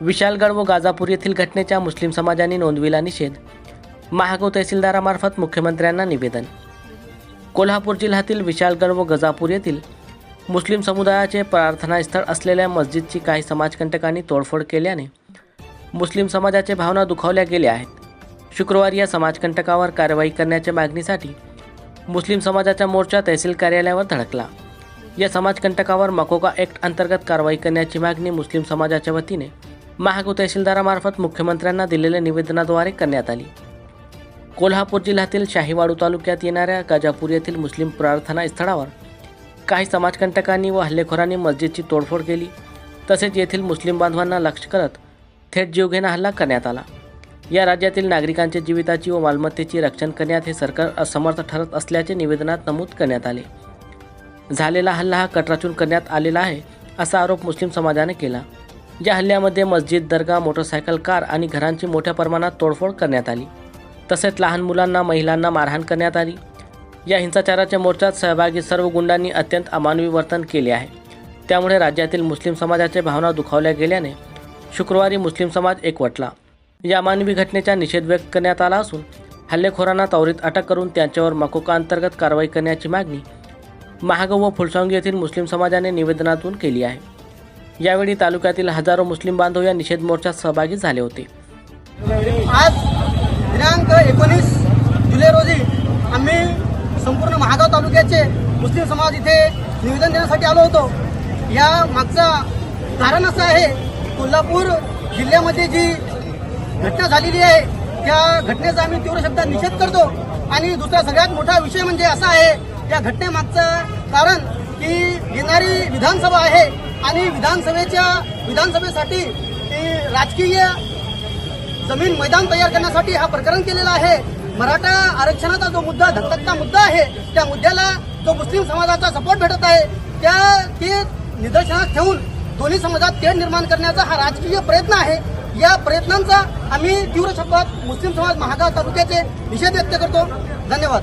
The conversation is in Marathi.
विशालगड व गाजापूर येथील घटनेच्या मुस्लिम समाजाने नोंदविला निषेध. महागाव तहसीलदारामार्फत मुख्यमंत्र्यांना निवेदन. कोल्हापूर जिल्ह्यातील विशालगड व गजापूर येथील मुस्लिम समुदायाचे प्रार्थनास्थळ असलेल्या मस्जिदची काही समाजकंटकांनी तोडफोड केल्याने मुस्लिम समाजाचे भावना दुखावल्या गेल्या आहेत. शुक्रवारी या समाजकंटकावर कारवाई करण्याच्या मागणीसाठी मुस्लिम समाजाचा मोर्चा तहसील कार्यालयावर धडकला. या समाजकंटकावर मकोका ॲक्ट अंतर्गत कारवाई करण्याची मागणी मुस्लिम समाजाच्या वतीने महाग तहसीलदारामार्फत मुख्यमंत्र्यांना दिलेल्या निवेदनाद्वारे करण्यात आली. कोल्हापूर जिल्ह्यातील शाहीवाडू तालुक्यात येणाऱ्या गाजापूर येथील मुस्लिम प्रार्थना स्थळावर काही समाजकंटकांनी व हल्लेखोरांनी मस्जिदची तोडफोड केली. तसेच येथील मुस्लिम बांधवांना लक्ष करत थेट जीवघेणा हल्ला करण्यात आला. या राज्यातील नागरिकांच्या जीविताची व मालमत्तेची रक्षण करण्यात हे सरकार असमर्थ ठरत असल्याचे निवेदनात नमूद करण्यात आले. झालेला हल्ला हा कटराचून करण्यात आलेला आहे असा आरोप मुस्लिम समाजाने केला. या हल्ल्यामध्ये मस्जिद दर्गा मोटरसायकल कार आणि घरांची मोठ्या प्रमाणात तोडफोड करण्यात आली. तसेच लहान मुलांना महिलांना मारहाण करण्यात आली. या हिंसाचाराच्या मोर्चात सहभागी सर्व गुंडांनी अत्यंत अमानवी वर्तन केले आहे. त्यामुळे राज्यातील मुस्लिम समाजाच्या भावना दुखावल्या गेल्याने शुक्रवारी मुस्लिम समाज एकवटला. या मानवी घटनेचा निषेध व्यक्त करण्यात आला असून हल्लेखोरांना तौरीत अटक करून त्यांच्यावर मकोका अंतर्गत कारवाई करण्याची मागणी महागाव व फुलसावंगी येथील मुस्लिम समाजाने निवेदनातून केली आहे. यावेळी तालुक्यातील हजारो मुस्लिम बांधव या निषेध मोर्चात सहभागी झाले होते. आज दिनांक एकोणीस जुलै रोजी आम्ही संपूर्ण महागाव तालुक्याचे मुस्लिम समाज इथे निवेदन देण्यासाठी आलो होतो. या मागचा कारण असं आहे कोल्हापूर जिल्ह्यामध्ये जी घटना झालेली आहे त्या घटनेचा आम्ही तीव्र शब्दात निषेध करतो. आणि दुसरा सगळ्यात मोठा विषय म्हणजे असा आहे या घटनेमागचं कारण की येणारी विधानसभा आहे आणि विधानसभेच्या विधानसभेसाठी राजकीय जमीन मैदान तयार करण्यासाठी हा प्रकरण केलेला आहे. मराठा आरक्षणाचा जो मुद्दा धक्काचा मुद्दा आहे त्या मुद्द्याला जो मुस्लिम समाजाचा सपोर्ट भेटत आहे त्या ते निदर्शनात ठेवून दोन्ही समाजात तेढ निर्माण करण्याचा हा राजकीय प्रयत्न आहे. या प्रयत्नांचा आम्ही तीव्र शब्दात मुस्लिम समाज महागाव तालुक्याचे निषेध व्यक्त करतो. धन्यवाद.